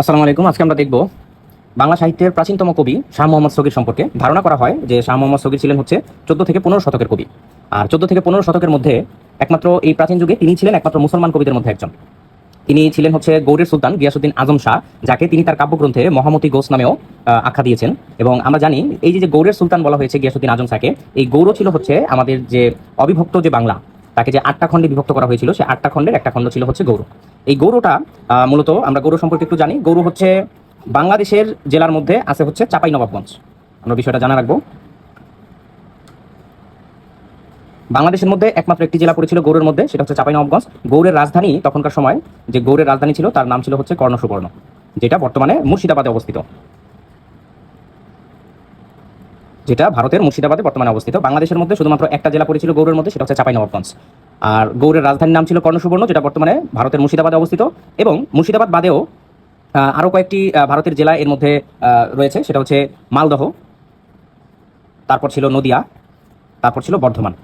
আসসালামু আলাইকুম, আজকে আমরা দেখব বাংলা সাহিত্যের প্রাচীনতম কবি শাহ মোহাম্মদ সগির সম্পর্কে। ধারণা করা হয় যে শাহ মোহাম্মদ সগির ছিলেন হচ্ছে চোদ্দ থেকে পনেরো শতকের কবি। আর চোদ্দ থেকে পনেরো শতকের মধ্যে একমাত্র এই প্রাচীন যুগে তিনি ছিলেন একমাত্র মুসলমান কবিদের মধ্যে একজন। তিনি ছিলেন হচ্ছে গৌড়ের সুলতান গিয়াসুদ্দিন আজম শাহ, যাকে তিনি তার কাব্যগ্রন্থে মহামতি গোস নামেও আখ্যা দিয়েছেন। এবং আমরা জানি এই যে গৌরের সুলতান বলা হয়েছে গিয়াসুদ্দিন আজম শাহকে, এই গৌড় ছিল হচ্ছে আমাদের যে অবিভক্ত যে বাংলা তাকে যে আটটা খণ্ডে বিভক্ত করা হয়েছিল, সে আটটা খণ্ডের একটা খণ্ড ছিল হচ্ছে গৌড়। এই গৌরটা মূলত আমরা গৌর সম্পর্কে একটু জানি। গৌর হচ্ছে বাংলাদেশের জেলার মধ্যে আছে হচ্ছে চাপাই নবাবগঞ্জ আমরা বিষয়টা জানা রাখব। বাংলাদেশের মধ্যে একমাত্র একটি জেলা পড়েছিল গৌরের মধ্যে, সেটা হচ্ছে চাঁপাইনবাবগঞ্জ। গৌরের রাজধানী তখনকার সময় যে গৌরের রাজধানী ছিল, তার নাম ছিল হচ্ছে কর্ণসুবর্ণ, যেটা বর্তমানে মুর্শিদাবাদে অবস্থিত। যেটা ভারতের মুর্শিদাবাদে বর্তমানে অবস্থিত। বাংলাদেশের মধ্যে শুধুমাত্র একটা জেলা পড়েছিল গৌড়ের মধ্যে, সেটা হচ্ছে চাঁপাইনবাবগঞ্জ। আর গৌড়ের রাজধানীর নাম ছিল কর্ণসুবর্ণ, যেটা বর্তমানে ভারতের মুর্শিদাবাদে অবস্থিত। এবং মুর্শিদাবাদ বাদেও আরও কয়েকটি ভারতের জেলা এর মধ্যে রয়েছে, সেটা হচ্ছে মালদহ, তারপর ছিল নদিয়া, তারপর ছিল বর্ধমান।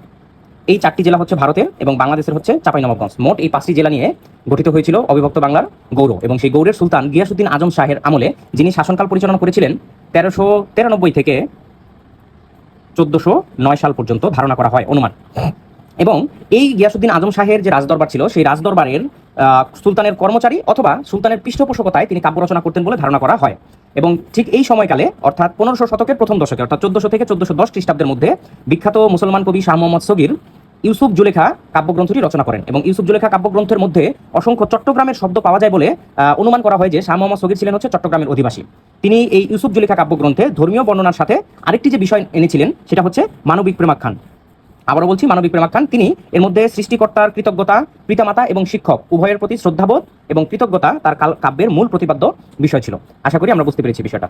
এই চারটি জেলা হচ্ছে ভারতের এবং বাংলাদেশের হচ্ছে চাঁপাইনবাবগঞ্জ। মোট এই পাঁচটি জেলা নিয়ে গঠিত হয়েছিল অবিভক্ত বাংলার গৌড়। এবং সেই গৌড়ের সুলতান গিয়াসুদ্দিন আজম শাহের আমলে, যিনি শাসনকাল পরিচালনা করেছিলেন, তেরোশো তেরানব্বই থেকে চোদ্দশো নয় সাল পর্যন্ত ধারণা করা হয় অনুমান। এবং এই গিয়াসুদ্দিন আজম শাহের যে রাজদরবার ছিল, সেই রাজদরবারের সুলতানের কর্মচারী অথবা সুলতানের পৃষ্ঠপোষকতায় তিনি কাব্য রচনা করতেন বলে ধারণা করা হয়। এবং ঠিক এই সময়কালে, অর্থাৎ পনেরোশো শতকের প্রথম দশকে অর্থাৎ চোদ্দশো থেকে চোদ্দশো দশ খ্রিস্টাব্দের মধ্যে বিখ্যাত মুসলমান কবি শাহ মোহাম্মদ সগির ইউসুফ জুলেখা কাব্যগ্রন্থটি রচনা করেন এবং ইউসুফ জুলেখা কাব্যগ্রন্থের মধ্যে অসংখ্য চট্টগ্রামের শব্দ পাওয়া যায় বলে অনুমান করা হয় যে শাহ মোহাম্মদ সগির ছিলেন হচ্ছে চট্টগ্রামের অধিবাসী। তিনি এই ইউসুফ জুলেখা কাব্যগ্রন্থে ধর্মীয় বর্ণনার সাথে আরেকটি যে বিষয় এনেছিলেন, সেটা হচ্ছে মানবিক প্রেমাখ্যান। আবারও বলছি, মানবিক প্রেমাখ্যান। তিনি এর মধ্যে সৃষ্টিকর্তার কৃতজ্ঞতা, পিতামাতা এবং শিক্ষক, উভয়ের প্রতি শ্রদ্ধাবোধ এবং কৃতজ্ঞতা তার কাব্যের মূল প্রতিপাদ্য বিষয় ছিল। আশা করি আমরা বুঝতে পেরেছি বিষয়টা।